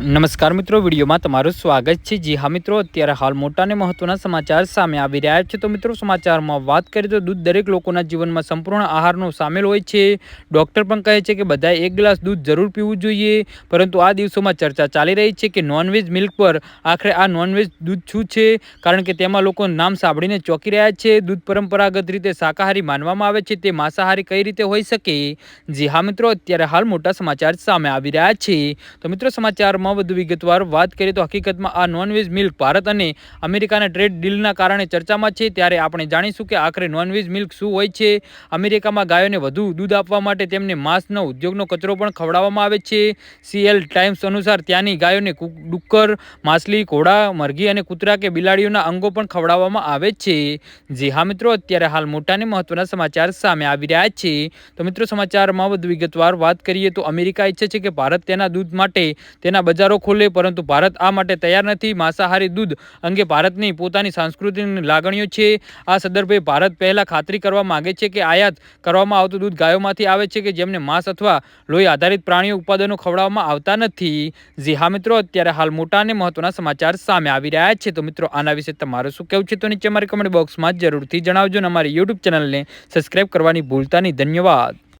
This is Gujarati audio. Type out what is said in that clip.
નમસ્કાર મિત્રો, વિડીયોમાં તમારું સ્વાગત છે. જી હા મિત્રો, અત્યારે હાલ મોટા અને મહત્વના સમાચાર સામે આવી રહ્યા છે. તો મિત્રો, સમાચારમાં વાત કરીએ તો દૂધ દરેક લોકોના જીવનમાં સંપૂર્ણ આહારનો સામેલ હોય છે. ડૉક્ટર પણ કહે છે કે બધાએ એક ગ્લાસ દૂધ જરૂર પીવું જોઈએ. પરંતુ આ દિવસોમાં ચર્ચા ચાલી રહી છે કે નોનવેજ મિલ્ક પર આખરે આ નોનવેજ દૂધ શું છે? કારણ કે તેમાં લોકો નામ સાંભળીને ચોંકી રહ્યા છે. દૂધ પરંપરાગત રીતે શાકાહારી માનવામાં આવે છે. તે માંસાહારી કઈ રીતે હોઈ શકે? જી હા મિત્રો, અત્યારે હાલ મોટા સમાચાર સામે આવી રહ્યા છે. તો મિત્રો, સમાચારમાં વધુ વિગતવાર વાત કરીએ તો હકીકતમાં આ નોનવેજ મિલ્ક ભારત અને અમેરિકાના ટ્રેડ ડીલના કારણે ચર્ચામાં છે. ત્યારે આપણે જાણીશું કે આખરે નોનવેજ મિલ્ક શું હોય છે. અમેરિકામાં ગાયોને વધુ દૂધ આપવા માટે તેમને માંસનો ઉદ્યોગનો કચરો પણ ખવડાવવામાં આવે છે. સીએલ ટાઈમ્સ અનુસાર ત્યાંની ગાયોને ડુક્કર, માછલી, ઘોડા, મરઘી અને કૂતરા કે બિલાડીઓના અંગો પણ ખવડાવવામાં આવે છે. જી હા મિત્રો, અત્યારે હાલ મોટાને મહત્વના સમાચાર સામે આવી રહ્યા છે. તો મિત્રો, સમાચારમાં વધુ વિગતવાર વાત કરીએ તો અમેરિકા ઈચ્છે છે કે ભારત તેના દૂધ માટે તેના બજાર બજારો ખોલે, પરંતુ ભારત આ માટે તૈયાર નથી. માંસાહારી દૂધ અંગે ભારતની પોતાની સાંસ્કૃતિક લાગણીઓ છે. આ સંદર્ભે ભારત પહેલાં ખાતરી કરવા માગે છે કે આયાત કરવામાં આવતું દૂધ ગાયોમાંથી આવે છે કે જેમને માંસ અથવા લોહી આધારિત પ્રાણીઓ ઉત્પાદનો ખવડાવવામાં આવતા નથી. જી હા મિત્રો, અત્યારે હાલ મોટા અને મહત્વના સમાચાર સામે આવી રહ્યા છે. તો મિત્રો, આના વિશે તમારું શું કહેવું છે તો નીચે અમારી કમેન્ટ બોક્સમાં જરૂરથી જણાવજો અને અમારી યુટ્યુબ ચેનલને સબસ્ક્રાઈબ કરવાની ભૂલતા નહીં. ધન્યવાદ.